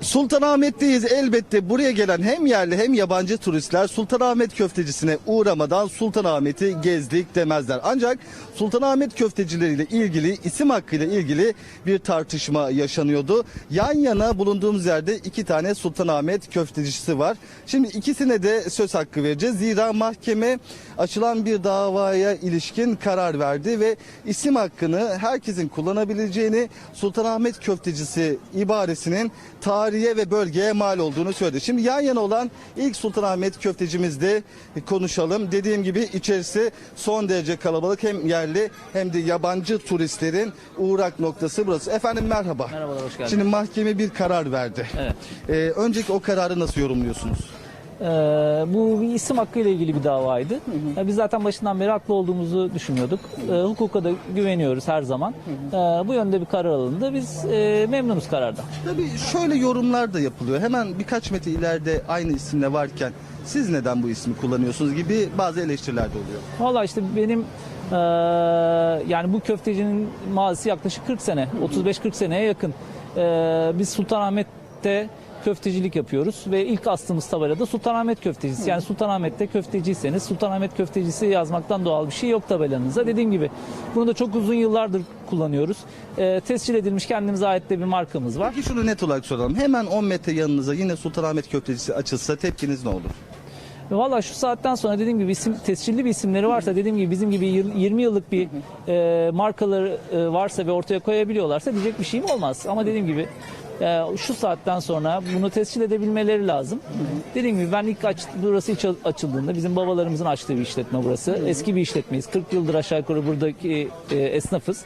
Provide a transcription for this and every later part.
Sultanahmet'teyiz. Elbette buraya gelen hem yerli hem yabancı turistler Sultanahmet köftecisine uğramadan Sultanahmet'i gezdik demezler. Ancak Sultanahmet köftecileriyle ilgili isim hakkıyla ilgili bir tartışma yaşanıyordu. Yan yana bulunduğumuz yerde iki tane Sultanahmet köftecisi var. Şimdi ikisine de söz hakkı vereceğiz. Zira mahkeme açılan bir davaya ilişkin karar verdi ve isim hakkını herkesin kullanabileceğini Sultanahmet köftecisi ibaresinin tarihe ve bölgeye mal olduğunu söyledi. Şimdi yan yana olan ilk Sultanahmet köftecimizde konuşalım. Dediğim gibi içerisi son derece kalabalık hem yerli hem de yabancı turistlerin uğrak noktası burası. Efendim merhaba. Merhabalar, hoş geldiniz. Şimdi mahkeme bir karar verdi. Evet. Ee, önceki o kararı nasıl yorumluyorsunuz? Ee, bu bir isim hakkı ile ilgili bir davaydı. Ee, biz zaten başından beri haklı olduğumuzu düşünüyorduk. Ee, hukuka da güveniyoruz her zaman. Ee, bu yönde bir karar alındı. Biz e, memnunuz karardan. Tabii şöyle yorumlar da yapılıyor. Hemen birkaç metre ileride aynı isimle varken siz neden bu ismi kullanıyorsunuz gibi bazı eleştiriler de oluyor. Valla işte benim e, yani bu köftecinin mazisi yaklaşık 40 sene, 35-40 seneye yakın. Ee, biz Sultanahmet'te köftecilik yapıyoruz ve ilk astığımız tabelada Sultanahmet köftecisi. Yani Sultanahmet'te köfteciyseniz Sultanahmet köftecisi yazmaktan doğal bir şey yok tabelanızda. Dediğim gibi bunu da çok uzun yıllardır kullanıyoruz. Ee, tescil edilmiş kendimize ait de bir markamız var. Peki şunu net olarak soralım. Hemen 10 metre yanınıza yine Sultanahmet köftecisi açılsa tepkiniz ne olur? Valla şu saatten sonra dediğim gibi isim tescilli bir isimleri varsa dediğim gibi bizim gibi yir- 20 yıllık bir e, markaları e, varsa ve ortaya koyabiliyorlarsa diyecek bir şeyim olmaz. Ama dediğim gibi e, şu saatten sonra bunu tescil edebilmeleri lazım. Dediğim gibi ben ilk aç, burası ilk açıldığında bizim babalarımızın açtığı bir işletme burası. Eski bir işletmeyiz. 40 yıldır aşağı yukarı buradaki e, esnafız.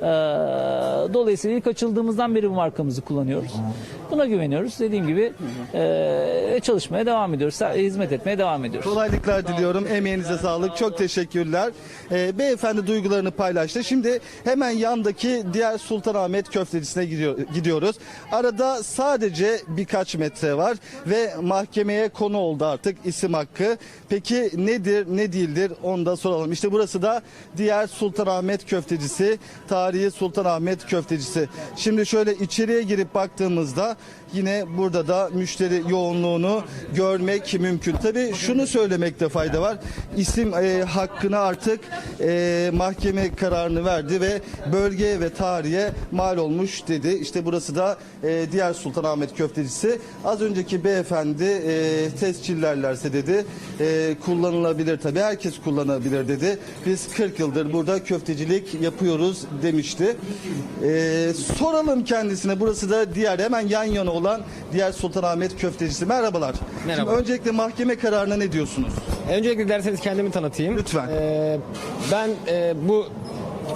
E, dolayısıyla ilk açıldığımızdan beri bu markamızı kullanıyoruz. Buna güveniyoruz. Dediğim gibi e, çalışmaya devam ediyoruz. Hizmet etmeye devam ediyoruz. Kolaylıklar diliyorum. Emeğinize sağlık. Çok teşekkürler. Ee, beyefendi duygularını paylaştı. Şimdi hemen yandaki diğer Sultanahmet köftecisine gidiyor, gidiyoruz. Arada sadece birkaç metre var ve mahkemeye konu oldu artık isim hakkı. Peki nedir ne değildir onu da soralım. İşte burası da diğer Sultanahmet köftecisi. Tarihi Sultanahmet köftecisi. Şimdi şöyle içeriye girip baktığımızda yine burada da müşteri yoğunluğunu görmek mümkün. Tabii şunu söylemekte fayda var. İsim e, hakkını artık e, mahkeme kararını verdi ve bölgeye ve tarihe mal olmuş dedi. İşte burası da e, diğer Sultanahmet köftecisi. Az önceki beyefendi e, tescillerlerse dedi e, kullanılabilir tabii. Herkes kullanabilir dedi. Biz 40 yıldır burada köftecilik yapıyoruz demişti. E, soralım kendisine. Burası da diğer hemen yan yana olan diğer Sultanahmet köftecisi. Merhabalar. Merhaba. Şimdi öncelikle mahkeme kararına ne diyorsunuz? Öncelikle derseniz kendimi tanıtayım. Lütfen. Ee, ben e, bu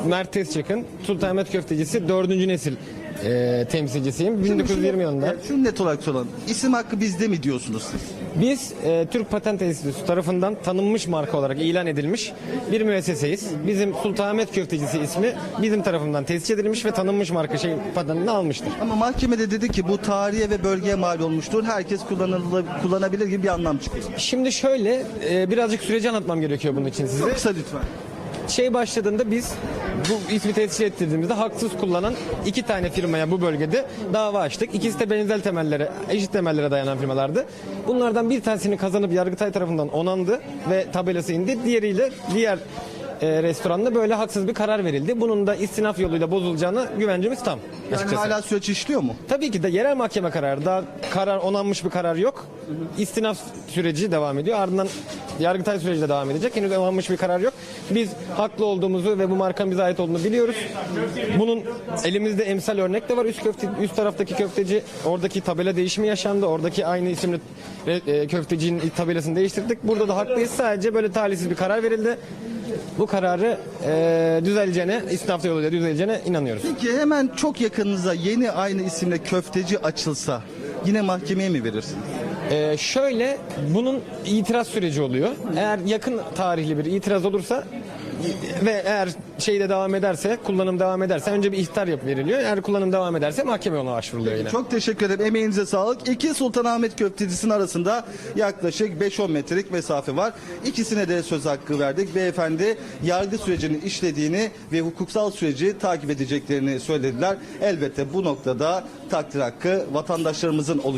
Mert Tezçak'ın Sultanahmet Köftecisi 4. nesil e, temsilcisiyim. 1920 yılında. Şunu net olarak soralım. İsim hakkı bizde mi diyorsunuz siz? Biz e, Türk Patent Enstitüsü tarafından tanınmış marka olarak ilan edilmiş bir müesseseyiz. Bizim Sultanahmet Köftecisi ismi bizim tarafından tescil edilmiş ve tanınmış marka şey patentini almıştır. Ama mahkemede dedi ki bu tarihe ve bölgeye mal olmuştur. Herkes kullanıla- kullanabilir gibi bir anlam çıkıyor. Şimdi şöyle e, birazcık süreci anlatmam gerekiyor bunun için size. Kısa lütfen. Şey başladığında biz bu ismi tescil ettirdiğimizde haksız kullanan iki tane firmaya bu bölgede dava açtık. İkisi de benzer temellere, eşit temellere dayanan firmalardı. Bunlardan bir tanesini kazanıp Yargıtay tarafından onandı ve tabelası indi. Diğeriyle diğer e, restoranda böyle haksız bir karar verildi. Bunun da istinaf yoluyla bozulacağına güvencimiz tam. Yani açıkçası. hala süreç işliyor mu? Tabii ki de yerel mahkeme kararı. Daha karar onanmış bir karar yok. İstinaf süreci devam ediyor. Ardından Yargıtay süreci de devam edecek. Henüz onanmış bir karar yok. Biz haklı olduğumuzu ve bu markanın bize ait olduğunu biliyoruz. Bunun elimizde emsal örnek de var. Üst köfte, üst taraftaki köfteci oradaki tabela değişimi yaşandı. Oradaki aynı isimli e, köftecinin tabelasını değiştirdik. Burada da haklıyız. Sadece böyle talihsiz bir karar verildi. Bu kararı e, düzeleceğine, istinaf yoluyla düzeleceğine inanıyoruz. Peki hemen çok yakınınıza yeni aynı isimle köfteci açılsa yine mahkemeye mi verirsiniz? Ee, şöyle bunun itiraz süreci oluyor. Eğer yakın tarihli bir itiraz olursa ve eğer şeyde devam ederse, kullanım devam ederse önce bir ihtar yap veriliyor. Eğer kullanım devam ederse mahkeme ona başvuruluyor yine. Çok teşekkür ederim. Emeğinize sağlık. İki Sultanahmet Köftecisinin arasında yaklaşık 5-10 metrelik mesafe var. İkisine de söz hakkı verdik. Beyefendi yargı sürecinin işlediğini ve hukuksal süreci takip edeceklerini söylediler. Elbette bu noktada takdir hakkı vatandaşlarımızın olacak.